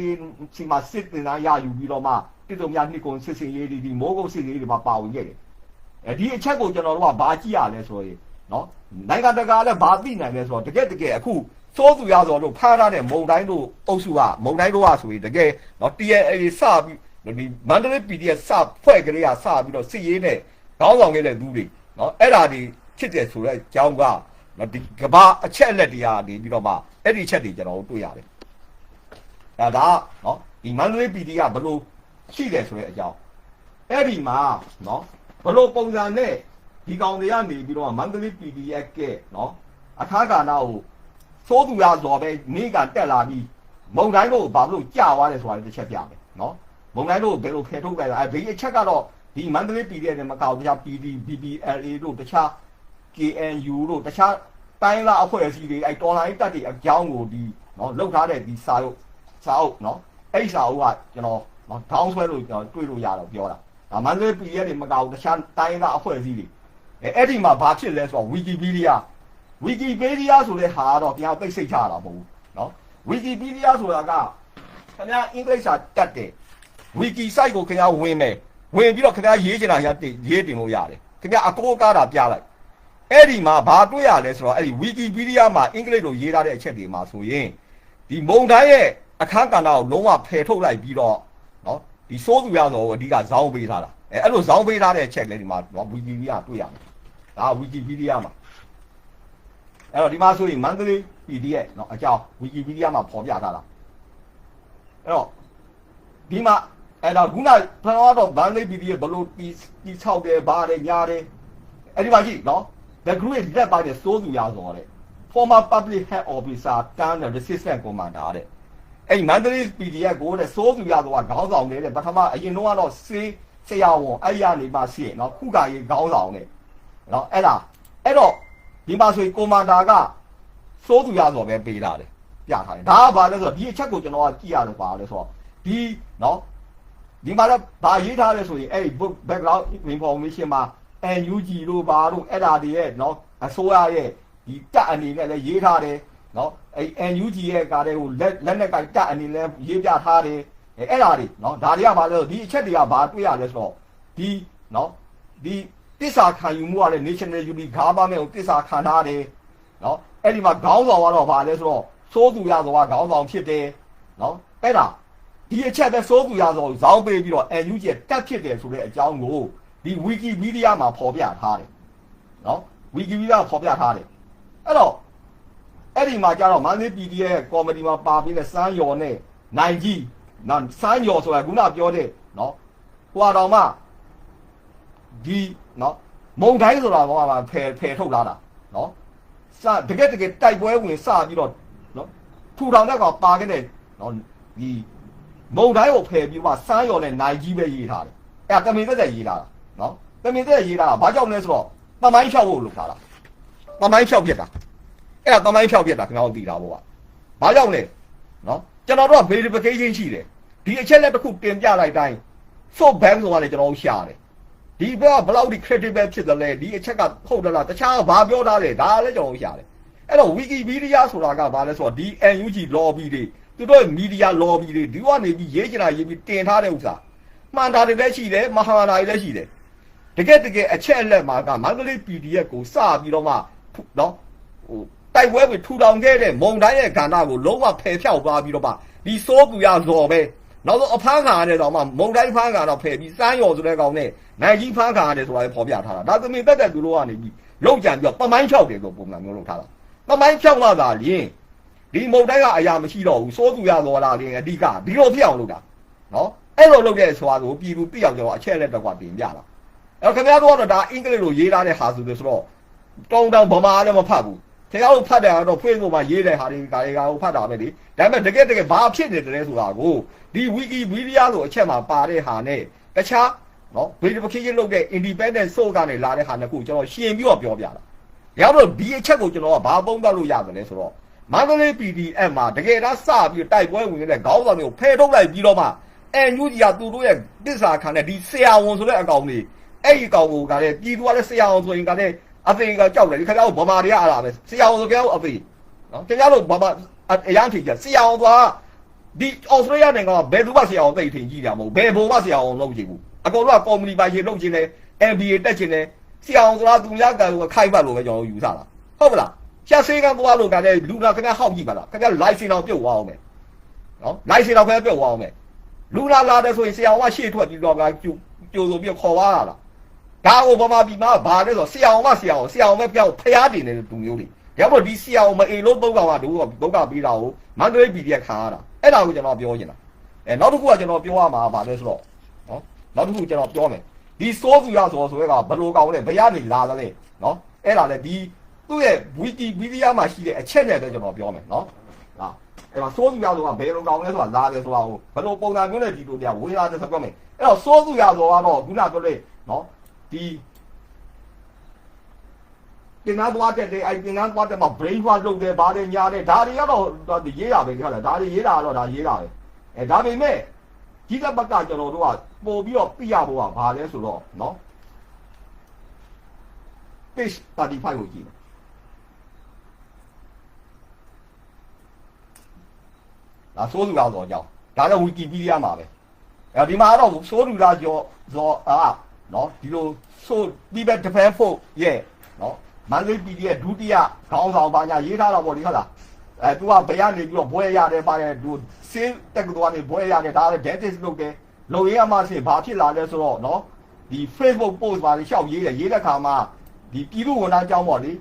စီမှာစစ်တင်သားရယူပြီးတော့မှတိတုံများနှစ်ကုန်စစ်စင်ရေးဒီမိုးကုတ်စစ်ရေးတွေမှာပါဝင်ခဲ့တယ်။အဲဒီအချက်ကိုကျွန်တော်တို့ကဘာကြည့်ရလဲဆိုရင် နော်နိုင်ငံတကာလည်းဘာသိနိုင်လဲဆိုတော့တကယ်တကယ်အခုစိုးသူရဆိုတော့ဖားထားတဲ့မုံတိုင်းတို့အုပ်စုကမုံတိုင်းတို့ကဆိုရင်တကယ်နော် TNA စပြီးဒီမန္တလေး PDF စဖွဲ့ကလေးကစပြီးတော့စစ်ရေးနဲ့ခေါင်းဆောင်ခဲ့တဲ့သူတွေနော်အဲ့ဒါဒီဖြစ်တယ်ဆိုတော့အကြောင်းကနော်ဒီကဘာအချက်အလက်တွေကနေပြီးတော့မှအဲ့ဒီချက်တွေကျွန်တော်တို့တွေ့ရတယ်ဒါဒါနော်ဒီမန္တလေး PD ကဘယ်လိုရှိတယ်ဆိုတဲ့အကြောင်းအဲ့ဒီမှာနော်ဘလို့ပုံစံနဲ့ ဒီကောင်တွေကနေပြီးတော့မန္တလေး PDF ကဲနော်အခါကဏ္ဍကိုစိုးသူရဆိုပဲနေကတက်လာပြီးမုံတိုင်းတို့ဘာလို့ကြာသွားလဲဆိုတာတစ်ချက်ပြမယ်နော်မုံတိုင်းတို့ဘယ်လိုဖယ်ထုတ်လိုက်လဲအဲဒီအချက်ကတော့ဒီမန္တလေး PDF နဲ့မကောက်တခြား PD BBLA တို့တခြား KNU တို့တခြားတိုင်းလာအဖွဲ့အစည်းတွေအဲတော်လိုင်းတက်တွေအကြောင်းကိုဒီနော်လောက်ထားတဲ့ဒီစာရုပ်စာအုပ်နော်အဲ့ဒီစာအုပ်ကကျွန်တော်နော်ထောင်းဆွဲလို့ကျွန်တော်တွေ့လို့ရတော့ပြောတာဒါမန္တလေး PDF တွေမကောက်ဘူးတခြားတိုင်းသားအဖွဲ့အစည်းတွေ အဲအဲ့ဒီမှာဘာဖြစ်လဲဆိုတော့ Wikipedia Wikipedia ဆိုတဲ့ဟာကတော့တရားသိစိတ်ချတာမဟုတ်ဘူးเนาะ Wikipedia ဆိုတာကခင်ဗျာအင်္ဂလိပ်စာတက်တယ် Wiki site ကိုခင်ဗျာဝင်မယ်ဝင်ပြီးတော့ခင်ဗျာရေးချင်တာရတင်ရေးတင်လို့ရတယ်ခင်ဗျာအကိုးကားတာပြလိုက်အဲ့ဒီမှာဘာတွေ့ရလဲဆိုတော့အဲ့ဒီ Wikipedia မှာအင်္ဂလိပ်လိုရေးထားတဲ့အချက်တွေမှာဆိုရင်ဒီမုံတိုင်းရဲ့အခန်းကဏ္ဍကိုလုံးဝဖယ်ထုတ်လိုက်ပြီးတော့เนาะ ဒီစိုးသူရဆိုအဓိကဇောင်းပေးထားတာအဲအဲ့လိုဇောင်းပေးထားတဲ့အချက်လေးဒီမှာနော်ဝီကီပီဒီယာတွေ့ရမယ် ဒါဝီကီပီဒီယာမှာအဲ့တော့ဒီမှာဆိုရင်မန္တလေး PDF เนาะအကြောင်းဝီကီပီဒီယာမှာပေါ်ပြထားတာအဲ့တော့ဒီမှာအဲ့တော့ခုနဖန်တော့မန္တလေး PDF ဘလို့တီတီ၆တယ်ဘာတယ်ညာတယ်အဲ့ဒီမှာကြည့်เนาะ the group လက်ပါတဲ့စိုးသူရဆိုတဲ့ former public health officer turned resistant commander တဲ့ အဲ့ဒီမန္တလေး PDF ကိုတဲ့စိုးသူရတော့ခေါင်းဆောင်နေတဲ့ပထမအရင်တော့ကတော့စေးဆရာဝန်အဲ့ရနေပါစီเนาะခုကရေးခေါင်းဆောင်နေ เนาะအဲ့ဒါအဲ့တော့ဒီမှာဆိုရင်ကွန်မန်ဒါကစိုးသူရဆိုပဲပေးလာတယ်ပြထားတယ်ဒါကဘာလဲဆိုတော့ဒီအချက်ကိုကျွန်တော်ကကြည့်ရတယ်ပါလဲဆိုတော့ဒီเนาะဒီမှာတော့ဗာရေးထားလဲဆိုရင်အဲ့ဒီ book background information မှာ NUG လို့ပါတော့အဲ့ဒါတွေရဲ့เนาะအစိုးရရဲ့ဒီတက်အနေနဲ့လည်းရေးထားတယ် နော်အဲ့ NUG ရဲ့ကားတဲ့ဟိုလက်လက်နဲ့ကတက်အနေနဲ့ရေးပြထားတယ်အဲ့အဲ့ဒါတွေနော်ဒါတွေကဘာလဲဆိုဒီအချက်တွေကဘာတွေ့ရလဲဆိုတော့ဒီနော်ဒီ တစ္ဆာခံယူမှုကလည်း National Unity Government ကိုတစ္ဆာခံထားတယ်နော်အဲ့ဒီမှာခေါင်းဆောင်ကတော့ဘာလဲဆိုတော့စိုးသူရသောကခေါင်းဆောင်ဖြစ်တယ်နော်အဲ့ဒါဒီအချက်ပဲစိုးသူရသောဇောင်းပေးပြီးတော့ NUG တက်ဖြစ်တယ်ဆိုတဲ့အကြောင်းကိုဒီ Wikipedia မှာဖော်ပြထားတယ်နော် Wikipedia ဖော်ပြထားတယ်အဲ့တော့အဲ့ဒီမှာကျတော့မန္တလေး PD ရဲ့ကော်မတီမှာပါပြီးတဲ့စမ်းယော်နဲ့နိုင်ကြီးနော်စမ်းယော်ဆိုတာခုနပြောတဲ့နော်ဟွာတော်မှဒီ နော်မုံတိုင်းဆိုတာကမှဖယ်ဖယ်ထုတ်လာတာနော်စတကယ်တကယ်တိုက်ပွဲဝင်စပြီးတော့နော်ထူထောင်တဲ့ကောင်ပါခဲ့တဲ့နော်ဒီမုံတိုင်းကိုဖယ်ပြီးမှစမ်းယော်နဲ့နိုင်ကြီးပဲရေးထားတယ်အဲ့ဒါတမင်သက်သက်ရေးထားတာနော်တမင်သက်သက်ရေးထားတာဘာကြောင့်လဲဆိုတော့ပမိုင်းဖြောက်ဖို့လုပ်ထားတာပမိုင်းဖြောက်ဖြစ်တာအဲ့ဒါတမိုင်းဖြောက်ပြက်တာခင်ဗျားတို့သိတာပေါ့ကဘာကြောင့်လဲနော်ကျွန်တော်တို့က verification ရှိတယ်ဒီအချက်လက်တစ်ခုတင်ပြလိုက်တိုင်း soft bank ဆိုတာလည်းကျွန်တော်တို့ရှာတယ် ဒီဘက်ကဘယ်လောက်ဒီ credible ဖြစ်တယ်လဲဒီအချက်ကဟုတ်တယ်လားတခြားဘာပြောထားလဲဒါလည်းကျွန်တော်တို့ရှာတယ်အဲ့တော့ wikipedia ဆိုတာကဘာလဲဆိုတော့ဒီ NUG lobby တွေသူတို့ media lobby တွေဒီကနေပြီးရေးချင်တာရေးပြီးတင်ထားတဲ့ဥစ္စာမှန်တာတွေလည်းရှိတယ်မဟာနာတွေလည်းရှိတယ်တကယ်တကယ်အချက်အလက်မှာကမန္တလေး PDF ကိုစပြီးတော့မှနော်ဟိုတိုက်ပွဲကိုထူထောင်ခဲ့တဲ့မုံတိုင်းရဲ့ကဏ္ဍကိုလုံးဝဖယ်ဖြောက်သွားပြီးတော့မှဒီစိုးကူရဇော်ပဲ နောက်ဆုံးအဖမ်းခံရတဲ့တော့မှမုံတိုင်းဖမ်းခံတော့ဖယ်ပြီးစမ်းရော်ဆိုတဲ့ကောင်နဲ့နိုင်ကြီးဖမ်းခံရတယ်ဆိုတာလည်းဖော်ပြထားတာဒါသမင်တက်တဲ့သူတို့ကနေပြီးလောက်ကြံပြီးတော့ပမိုင်းဖြောက်တယ်ဆိုပုံစံမျိုးလုပ်ထားတာပမိုင်းဖြောက်လာတာလင်းဒီမုံတိုင်းကအရာမရှိတော့ဘူးစိုးကူရဇော်လာလင်းအဓိကဒီလိုဖြစ်အောင်လုပ်တာနော်အဲ့လိုလုပ်တဲ့ဆိုတာကိုပြည်သူသိအောင်ကျွန်တော်အချက်လက်တော့ကတင်ပြတာအဲ့ခင်ဗျားတို့ကတော့ဒါအင်္ဂလိပ်လိုရေးထားတဲ့ဟာဆိုလို့ဆိုတော့တောင်းတောင်းဗမာလည်းမဖတ်ဘူး ခင်ဗျားတို့ဖတ်တယ်ကတော့ Facebook မှာရေးတဲ့ဟာတွေကတွေကကိုဖတ်တာပဲလေဒါပေမဲ့တကယ်တကယ်ဘာဖြစ်နေတယ်လဲဆိုတာကိုဒီ Wikipedia ဆိုအချက်မှာပါတဲ့ဟာနဲ့တခြားနော် verification လုပ်တဲ့ independent source ကနေလာတဲ့ဟာနှစ်ခုကျွန်တော်ရှင်းပြီးတော့ပြောပြတာ။ရောက်တော့ဒီအချက်ကိုကျွန်တော်ကဘာပုံသတ်လို့ရတယ်လဲဆိုတော့မန္တလေး PDF မှာတကယ်တော့စပြီးတိုက်ပွဲဝင်နေတဲ့ခေါင်းဆောင်တွေကိုဖယ်ထုတ်လိုက်ပြီးတော့မှအန်ယူကြီးကသူတို့ရဲ့တစ္ဆာခံတဲ့ဒီဆရာဝန်ဆိုတဲ့အကောင်တွေအဲ့ဒီကောင်ကိုကလည်းပြည်သူကလည်းဆရာဝန်ဆိုရင်ကလည်း အသိကကြောက်တယ်ဒီခင်ဗျားတို့ဗမာတွေကအားလာပဲဆရာဝန်ဆိုခင်ဗျားတို့အသိနော်ခင်ဗျားတို့ဗမာအရန်ထင်ကြဆရာဝန်ကဒီဩစတြေးလျနိုင်ငံကဘယ်သူမှဆရာဝန်သိထင်ကြည့်တာမဟုတ်ဘယ်ဘုံမှဆရာဝန်လုပ်ကြည့်ဘူးအကုန်လုံးကကော်မတီပါရှင်လုပ်ခြင်းနဲ့ MBA တက်ခြင်းနဲ့ဆရာအောင်ဆိုတာသူများကခိုက်ပတ်လို့ပဲကျွန်တော်ယူဆတာဟုတ်ပလားရှာဆေးကသွားလို့ကလည်းလူနာခင်ဗျဟောက်ကြည့်ပါလားခင်ဗျ license တော့ပြုတ်သွားအောင်မယ်နော် license တော့ခင်ဗျပြုတ်သွားအောင်မယ်လူနာလာတယ်ဆိုရင်ဆရာအောင်ကရှေ့ထွက်ပြီးတော့ကကြိုကြိုဆိုပြီးခေါ်သွားတာလား ဒါကိုဗမာပြည်မှာဘာလဲဆိုဆရာအောင်မဆရာအောင်ဆရာအောင်ပဲပြောင်းဖျားတင်နေတဲ့သူမျိုးတွေဒါပေမဲ့ဒီဆရာအောင်မအိမ်လို့သုံးကောင်ကတို့ကဒုက္ခပေးတာကိုမန္တလေးပြည်ပြခါရတာအဲ့ဒါကိုကျွန်တော်ပြောနေတာအဲနောက်တစ်ခုကကျွန်တော်ပြောရမှာဘာလဲဆိုတော့နော်နောက်တစ်ခုကျွန်တော်ပြောမယ်ဒီစိုးစုရဆိုဆိုရဲကဘလို့ကောင်းလဲဘယ်ရနေလာလဲနော်အဲ့ဒါလေဒီသူ့ရဲ့ဝီကီပီဒီယာမှာရှိတဲ့အချက်နဲ့ပဲကျွန်တော်ပြောမယ်နော်ဟာအဲ့တော့စိုးစုရဆိုတာဘယ်လိုကောင်းလဲဆိုတာလာတယ်ဆိုတာဟိုဘလို့ပုံစံမျိုးနဲ့ဒီလိုတရားဝေးလာတယ်ဆိုပြောမယ်အဲ့တော့စိုးစုရဆိုကတော့ခုနပြောလေနော် ဒီတင်သားသွားတက်တယ်အဲ့တင်သားသွားတက်မှာ brain wash လုပ်တယ်ဗားတယ်ညာတယ်ဒါတွေကတော့ရေးတာပဲခါလားဒါတွေရေးတာကတော့ဒါရေးတာပဲအဲဒါပေမဲ့ဒီကပတ်ကကျွန်တော်တို့ကပို့ပြီးတော့ပြရဖို့ကဘာလဲဆိုတော့နော် page 35ကိုကြည့်မယ်ဒါသိုးလူလာတော့ကြောင်းဒါတော့ wikipedia မှာပဲအဲဒီမှာတော့သိုးလူလာကျော်ဇော်အာ နော်ဒီလိုဆိုပြီးပဲ defend ဖို့ရဲ့နော်မန်လေး PDF ဒုတိယခေါင်းဆောင်ပါညာရေးထားတာပေါ့ဒီဟုတ်လားအဲသူကဘယ်ကနေပြီးတော့ဘွဲရတယ်ပါတယ်သူစေးတက်ကတော်ကနေဘွဲရတယ်ဒါလည်း dentist လုပ်တယ်လုံရင်းအမှဆင်ဘာဖြစ်လာလဲဆိုတော့နော်ဒီ Facebook post ပါလေရှောက်ရေးတယ်ရေးတဲ့ခါမှာဒီပြည်သူဝန်ထမ်းအကြောင်းပေါ့လေ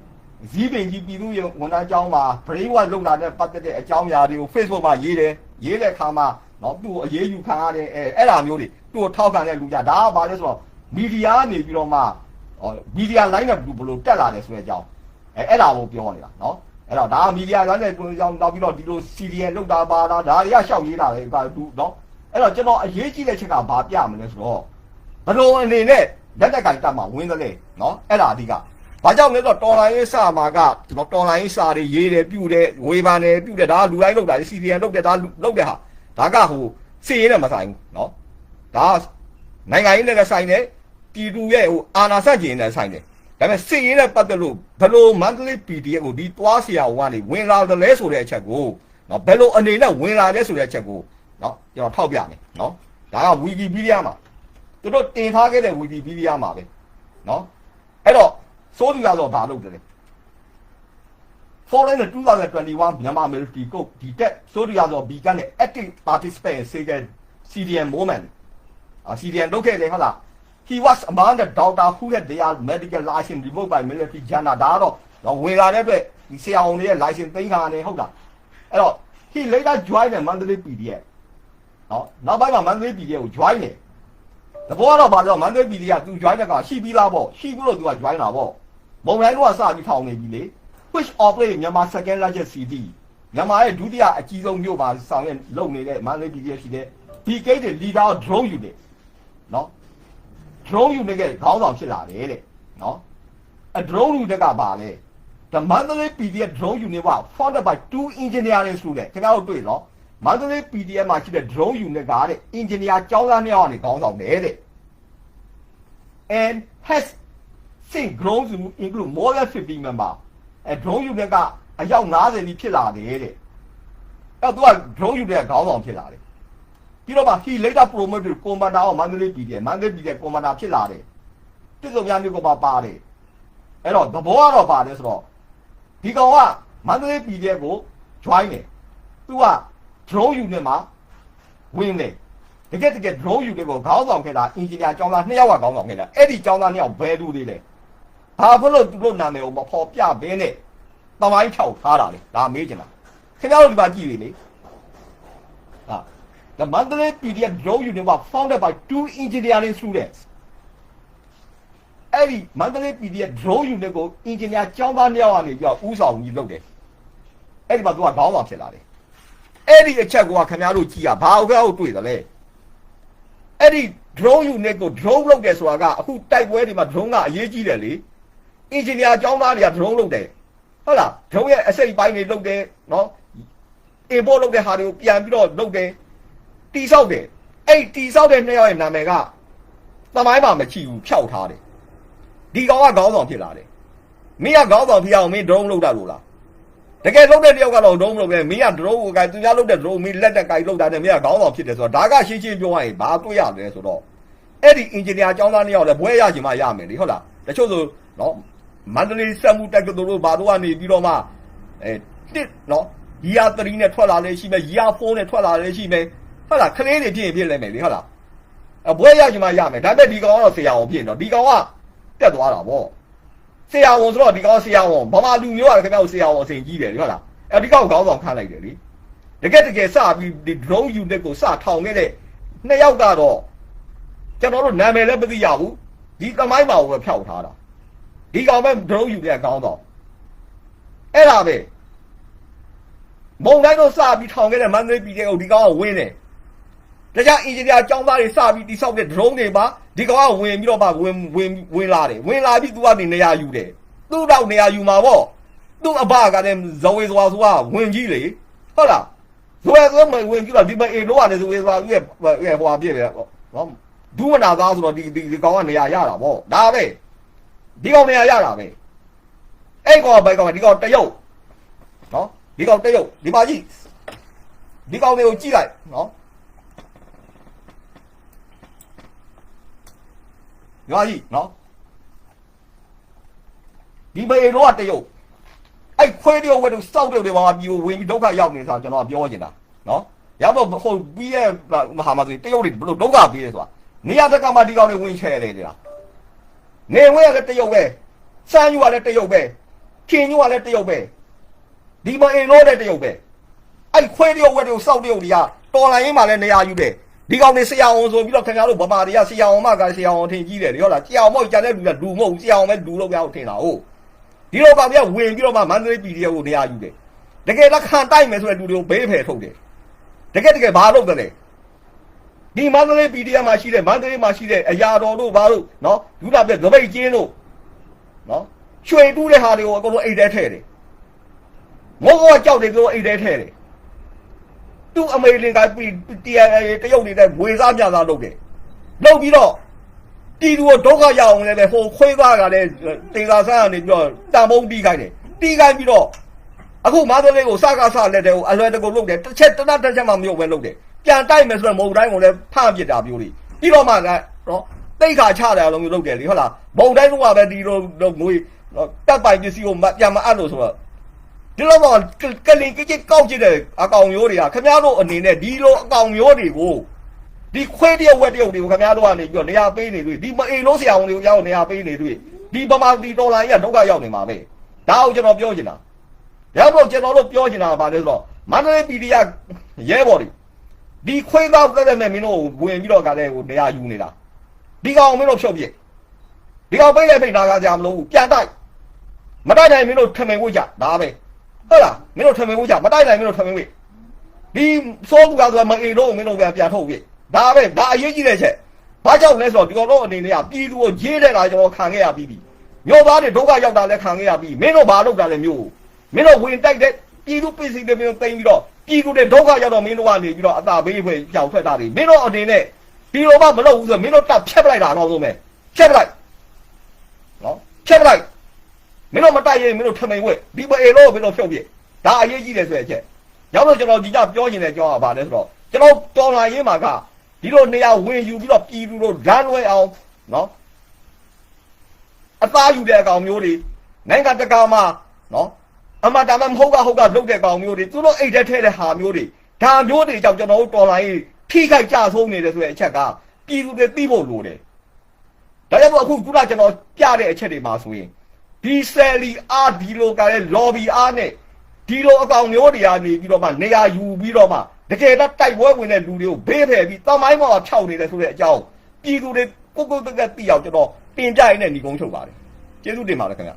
ဇီးပင်ကြီးပြည်သူဝန်ထမ်းအကြောင်းမှာ brain wash လုပ်လာတဲ့ပတ်သက်တဲ့အကြောင်းအရာတွေကို Facebook မှာရေးတယ်ရေးတဲ့ခါမှာနော်သူ့အရေးယူခံရတယ်အဲအဲ့ဒါမျိုးတွေသူ့ထောက်ခံတဲ့လူကြဒါကဘာလဲဆိုတော့ မီဒီယာကနေပြီးတော့မှမီဒီယာ line နဲ့ဘလို့တက်လာတယ်ဆိုတဲ့အကြောင်းအဲအဲ့ဒါကိုပြောနေတာနော်အဲ့တော့ဒါကမီဒီယာ line နဲ့ပုံစံနောက်ပြီးတော့ဒီလို CDN လောက်တာပါတာဒါတွေကရှောက်ရေးတာပဲသူနော်အဲ့တော့ကျွန်တော်အရေးကြီးတဲ့ချက်ကဘာပြမလဲဆိုတော့ဘလို့အနေနဲ့လက်တက်ကင်တက်မှာဝင်သလဲနော်အဲ့ဒါအဓိကဘာကြောင့်လဲဆိုတော့တော်လိုင်းရေးစာမှာကကျွန်တော်တော်လိုင်းရေးစာတွေရေးတယ်ပြုတယ်ဝေဖန်တယ်ပြုတယ်ဒါကလူတိုင်းလုပ်တာ CDN လုပ်တယ်ဒါလုပ်တဲ့ဟာဒါကဟိုစီးရဲနဲ့မဆိုင်ဘူးနော်ဒါနိုင်ငံရေးနဲ့လည်းဆိုင်တယ် ပြည်သူရဲ့ဟိုအာဏာစက်ကျင်နဲ့ဆိုင်တယ်ဒါပေမဲ့စစ်ရေးနဲ့ပတ်သက်လို့ဘယ်လိုမန္တလေး PDF ကိုဒီတွားဆရာဝန်ကနေဝင်လာတယ်လဲဆိုတဲ့အချက်ကိုနော်ဘယ်လိုအနေနဲ့ဝင်လာလဲဆိုတဲ့အချက်ကိုနော်ကျွန်တော်ထောက်ပြမယ်နော်ဒါက Wikipedia မှာသူတို့တင်ထားခဲ့တဲ့ Wikipedia မှာပဲနော်အဲ့တော့စိုးသူရတော့ဘာလုပ်တယ်လဲ Following the 2021 Myanmar Military Code ဒီတက်စိုးသူရတော့ began the active participant in Second CDN movement အာ CDN လုပ်ခဲ့တယ်ဟုတ်လား he was among the doctor who had their medical license revoked by military jana ဒါတော့တော့ဝင်လာတဲ့အတွက်ဒီဆရာအောင်တွေရဲ့ license သိမ်းခံရတယ်ဟုတ်လားအဲ့တော့ he later joined the Mandalay PDF နော်နောက်ပိုင်းမှာ Mandalay PDF ကို join တယ်တဘောကတော့ဘာလို့ Mandalay PDF ကသူ join တဲ့ကရှိပြီးလားပေါ့ရှိဘူးလို့သူက join တာပေါ့မုံတိုင်းတော့စပြီးထောင်နေပြီလေ which operate မြန်မာ second largest city မြန်မာရဲ့ဒုတိယအကြီးဆုံးမြို့မှာဆောင်ရွက်လုပ်နေတဲ့ Mandalay PDF ရှိတဲ့ BK တဲ့ leader of drone unit နော် drone unit ကခေါင်းဆောင်ဖြစ်လာတယ်တဲ့နော်အ drone unit ကပါလဲ the Mandalay PDF drone unit က founded by two engineering students ခင်ဗျားတို့တွေ့နော် Mandalay PDF မှာရှိတဲ့ drone unit ကတဲ့ engineer ကျောင်းသားနှစ်ယောက်ကနေခေါင်းဆောင်တယ်တဲ့ and has since grown to include more than 50 member အဲ drone unit ကအယောက်90နီးဖြစ်လာတယ်တဲ့အဲ့တော့သူက drone unit ကခေါင်းဆောင်ဖြစ်လာတယ် ပြီးတော့မှ he later promoted commander of Mandalay PDF Mandalay PDF commander ဖြစ်လာတယ်ပြည်စုံများမျိုးကပါပါတယ်အဲ့တော့သဘောကတော့ပါတယ်ဆိုတော့ဒီကောင်က Mandalay PDF ကို join တယ်သူက drone unit မှာဝင်တယ်တကယ်တကယ် drone unit ကိုခေါင်းဆောင်ခဲ့တာ engineer ကျောင်းသားနှစ်ယောက်ကခေါင်းဆောင်ခဲ့တာအဲ့ဒီကျောင်းသားနှစ်ယောက်ဘယ်သူတွေလဲဘာဖြစ်လို့သူတို့နာမည်ကိုမဖော်ပြဘဲနဲ့တမိုင်းချောက်ထားတာလေဒါမေးချင်တာခင်ဗျားတို့ဒီမှာကြည့်လေလေဟာ The Mandalay PDF drone unit was founded by two engineering students. အဲ့ဒီ Mandalay PDF drone unit ကို engineer ကျောင်းသားနှစ်ယောက်ကနေပြီးတော့ဦးဆောင်ကြီးလုပ်တယ်။အဲ့ဒီမှာသူကခေါင်းဆောင်ဖြစ်လာတယ်။အဲ့ဒီအချက်ကခင်ဗျားတို့ကြည့်ရဘာဟုတ်ကဲ့ဟုတ်တွေ့တယ်လဲ။အဲ့ဒီ drone unit ကို drone လုပ်တယ်ဆိုတာကအခုတိုက်ပွဲတွေမှာ drone ကအရေးကြီးတယ်လေ။ engineer ကျောင်းသားတွေက drone လုပ်တယ်။ဟုတ်လား drone ရဲ့အစိတ်ပိုင်းတွေလုပ်တယ်နော်။ import လုပ်တဲ့ဟာတွေကိုပြန်ပြီးတော့လုပ်တယ်။ တီဆောက်တယ်အဲ့တီဆောက်တဲ့နှစ်ယောက်ရဲ့နာမည်ကသမိုင်းမှာမချီဘူးဖြောက်ထားတယ်ဒီကောင်ကခေါင်းဆောင်ဖြစ်လာတယ်မင်းကခေါင်းဆောင်ဖြစ်အောင်မင်းဒရုန်းလောက်တာလို့လားတကယ်လောက်တဲ့တယောက်ကတော့ဒရုန်းမလုပ်ပဲမင်းကဒရုန်းကိုကသူများလောက်တဲ့ဒရုန်းမင်းလက်တက်ကင်လောက်တာနဲ့မင်းကခေါင်းဆောင်ဖြစ်တယ်ဆိုတော့ဒါကရှင်းရှင်းပြောရရင်ဘာတွေ့ရလဲဆိုတော့အဲ့ဒီအင်ဂျင်နီယာကျောင်းသားနှစ်ယောက်လည်းဘွဲရချင်မှရမယ်လေဟုတ်လားတတချို့ဆိုနော်မန္တလေးစက်မှုတက်ကတူလို့ဘာတို့ကနေပြီးတော့မှအဲတစ်နော်ရီယာ3နဲ့ထွက်လာလဲရှိမယ်ရီယာ4နဲ့ထွက်လာလဲရှိမယ် ဟုတ်လားခလေးတွေဖြစ်ရင်ဖြစ်လဲမယ်လေဟုတ်လားအဘွဲရချင်မှရမယ်ဒါပေမဲ့ဒီကောင်ကတော့ဆရာဝန်ဖြစ်နေတော့ဒီကောင်ကတက်သွားတာဗောဆရာဝန်ဆိုတော့ဒီကောင်ဆရာဝန်ဘာမှလူမျိုးကခင်ဗျားကိုဆရာဝန်အစဉ်ကြီးတယ်လေဟုတ်လားအဲဒီကောင်ခေါင်းဆောင်ခန့်လိုက်တယ်လေတကယ်တကယ်စပြီးဒီ drone unit ကိုစထောင်ခဲ့တဲ့နှစ်ယောက်ကတော့ကျွန်တော်တို့နာမည်လည်းမသိရဘူးဒီသမိုင်းမှာကိုပဲဖျောက်ထားတာဒီကောင်ပဲ drone unit ခေါင်းဆောင်အဲ့ဒါပဲမုံတိုင်းတော့စပြီးထောင်ခဲ့တဲ့မန္တလေးပြည်တဲ့ကိုဒီကောင်ကဝင်းတယ် တခြားအင်ဂျင်နီယာចောင်းသားတွေစပြီးတိဆောက်တဲ့ drone တွေပါဒီကောင်ကဝင်ပြီးတော့မှဝင်ဝင်ဝင်လာတယ်ဝင်လာပြီးသူကနေနေရာယူတယ်သူ့တော့နေရာယူမှာပေါ့သူ့အဘကလည်းဇဝေဇဝါဆိုတာဝင်ကြီးလေဟုတ်လားဇဝေဇဝါမဝင်ကြီးတော့ဒီမအေလို့ရတယ်ဇဝေဇဝါရဲ့ရဲ့ဟိုဟာပြည့်တယ်ပေါ့နော်ဘူးမနာသားဆိုတော့ဒီဒီဒီကောင်ကနေရာရတာပေါ့ဒါပဲဒီကောင်နေရာရတာပဲအဲ့ကောင်ကဘယ်ကောင်ကဒီကောင်တရုတ်နော်ဒီကောင်တရုတ်ဒီပါကြီးဒီကောင်တွေကိုကြည့်လိုက်နော် ညီမကြီးနော်ဒီမေတော့တရုတ်အဲ့ခွေးတရုတ်ဝဲတို့စောက်တရုတ်တွေမှာပြီးဝင်ပြီးဒုက္ခရောက်နေတာကျွန်တော်ပြောနေတာနော်ရတော့ဟိုပြီးရဲ့မဟာမဆိုတရုတ်တွေဘလို့ဒုက္ခပြီးရဲဆိုတာနေရာတကမှာဒီကောင်တွေဝင်ချဲတယ်တဲ့လားနေဝဲကလည်းတရုတ်ပဲစမ်းယူကလည်းတရုတ်ပဲခင်ယူကလည်းတရုတ်ပဲဒီမေလို့တဲ့တရုတ်ပဲအဲ့ခွေးတရုတ်ဝဲတို့စောက်တရုတ်တွေကတော်လိုင်းရင်မှလည်းနေရာယူတယ် ဒီကောင်နေဆရာအောင်ဆိုပြီးတော့ခင်ဗျားတို့ဗမာတွေကဆရာအောင်မကဆရာအောင်ထင်ကြီးတယ်လေဟုတ်လားဆရာအောင်မဟုတ်ကြတဲ့လူကလူမဟုတ်ဆရာအောင်ပဲလူလို့ပြောင်းထင်တာဟုတ်ဒီလိုကောင်တွေကဝင်ပြီးတော့မှမန္တလေးပြည်တရားကိုနေရာယူတယ်တကယ်လက်ခံတိုက်မယ်ဆိုတဲ့လူတွေကိုဘေးဖယ်ထုတ်တယ်တကယ်တကယ်ဘာလုပ်တယ်လဲဒီမန္တလေးပြည်တရားမှာရှိတဲ့မန္တလေးမှာရှိတဲ့အရာတော်တို့ဘာလို့နော်ဒုလာပြသပိတ်ကျင်းတို့နော်ရွှေတူးတဲ့ဟာတွေကိုအကုန်လုံးအိတ်ထဲထည့်တယ်မောကကြောက်တယ်ပြောအိတ်ထဲထည့်တယ် သူ့အမေလင်ကပြီးတရားတရုတ်နေတဲ့ဝေစားမြသားလုပ်တယ်လုပ်ပြီးတော့တီသူကိုဒုက္ခရအောင်လည်းပဲဟိုခွေးသားကလည်းတေသာဆန်းကနေပြီးတော့တံမုံတီးခိုင်းတယ်တီးခိုင်းပြီးတော့အခုမာသလေးကိုစကားဆလက်တဲ့ကိုအလွယ်တကူလုပ်တယ်တစ်ချက်တနတ်တစ်ချက်မှမရုပ်ပဲလုပ်တယ်ပြန်တိုက်မယ်ဆိုတော့မုံတိုင်းကိုလည်းဖမ်းပစ်တာမျိုးတွေပြီးတော့မှကနော်တိတ်ခါချတယ်အလုံးမျိုးလုပ်တယ်လေဟုတ်လားမုံတိုင်းကပဲဒီလိုငွေတက်ပိုင်ပစ္စည်းကိုပြန်မအပ်လို့ဆိုတော့ ဒီလိုပေါ့ကလင်ကြည့်ကောက်ကြည့်တဲ့အကောင်မျိုးတွေကခင်ဗျားတို့အနေနဲ့ဒီလိုအကောင်မျိုးတွေကိုဒီခွဲတရုပ်ဝက်တရုပ်တွေကိုခင်ဗျားတို့ကနေပြီးတော့နေရာပေးနေတွေ့ဒီမအိမ်လို့ဆရာဝန်တွေကိုရောက်နေရာပေးနေတွေ့ဒီပမာဒီဒေါ်လာကြီးကဒုက္ခရောက်နေမှာပဲဒါအောင်ကျွန်တော်ပြောချင်တာရတော့ကျွန်တော်တို့ပြောချင်တာကဘာလဲဆိုတော့မန္တလေးပြည်တရားရဲဘော်တွေဒီခွဲသားတက်တဲ့မဲ့မင်းတို့ဝင်ပြီးတော့ကလည်းဟိုနေရာယူနေတာဒီကောင်မင်းတို့ဖြုတ်ပြစ်ဒီကောင်ပိတ်လိုက်ပိတ်နာကကြမလို့ပြန်တိုက်မတိုက်နိုင်မင်းတို့ထမင်ဝှကြဒါပဲ ဟုတ်လားမင်းတို့ထမင်းဖို့ကြမတိုက်နိုင်မင်းတို့ထမင်းဝေးဒီစိုးကူကဆိုမအေလို့မင်းတို့ပြန်ပြန်ထုတ်ဝေးဒါပဲဒါအရေးကြီးတဲ့ချက်ဘာကြောင့်လဲဆိုတော့ဒီကောင်တို့အနေနဲ့ကပြည်သူကိုရေးတဲ့ကကျွန်တော်ခံခဲ့ရပြီးပြီမြို့သားတွေဒုက္ခရောက်တာလည်းခံခဲ့ရပြီးမင်းတို့ဘာလုပ်တာလဲမျိုးမင်းတို့ဝင်တိုက်တဲ့ပြည်သူပြည်စီတွေမင်းတို့တိမ့်ပြီးတော့ပြည်သူတွေဒုက္ခရောက်တော့မင်းတို့ကနေပြီးတော့အသာဘေးဖွယ်ကြောက်ထွက်တာတွေမင်းတို့အနေနဲ့ဒီလိုမှမလုပ်ဘူးဆိုမင်းတို့တပ်ဖြတ်ပလိုက်တာတော့ဆုံးပဲဖြတ်ပလိုက်နော်ဖြတ်ပလိုက် မင်းတို့မတိုက်ရင်မင်းတို့ထမိန်ဝက်ဒီမအေလို့မင်းတို့ဖြုတ်ပြဒါအရေးကြီးတယ်ဆိုတဲ့အချက်ရောက်တော့ကျွန်တော်ဒီကြပြောရင်လည်းကြောင်းရပါလဲဆိုတော့ကျွန်တော်တော်လာရေးမှာကဒီလိုနေရာဝင်ယူပြီးတော့ပြည်သူတို့ဓာတ်လွဲအောင်နော်အသားယူတဲ့အကောင်မျိုးတွေနိုင်ငံတကာမှာနော်အမတာမမဟုတ်ကဟုတ်ကလုပ်တဲ့ကောင်မျိုးတွေသူတို့အိတ်ထဲထဲတဲ့ဟာမျိုးတွေဒါမျိုးတွေကြောင့်ကျွန်တော်တို့တော်လာရေးထိခိုက်ကြဆုံးနေတယ်ဆိုတဲ့အချက်ကပြည်သူတွေသိဖို့လိုတယ်ဒါကြောင့်မို့အခုခုနကျွန်တော်ပြတဲ့အချက်တွေမှာဆိုရင် ဒီဆယ်လီအားဒီလိုကလည်း lobby အားနဲ့ဒီလိုအကောင်မျိုးတွေကနေပြီးတော့မှနေရာယူပြီးတော့မှတကယ်တော့တိုက်ပွဲဝင်တဲ့လူတွေကိုဘေးဖယ်ပြီးတမိုင်းပေါ်မှာဖြောက်နေတယ်ဆိုတဲ့အကြောင်းပြည်သူတွေကိုကိုကိုတက်ကသိအောင်ကျွန်တော်တင်ပြရင်းနဲ့ညီကုန်းချုပ်ပါတယ်ကျေးဇူးတင်ပါတယ်ခင်ဗျ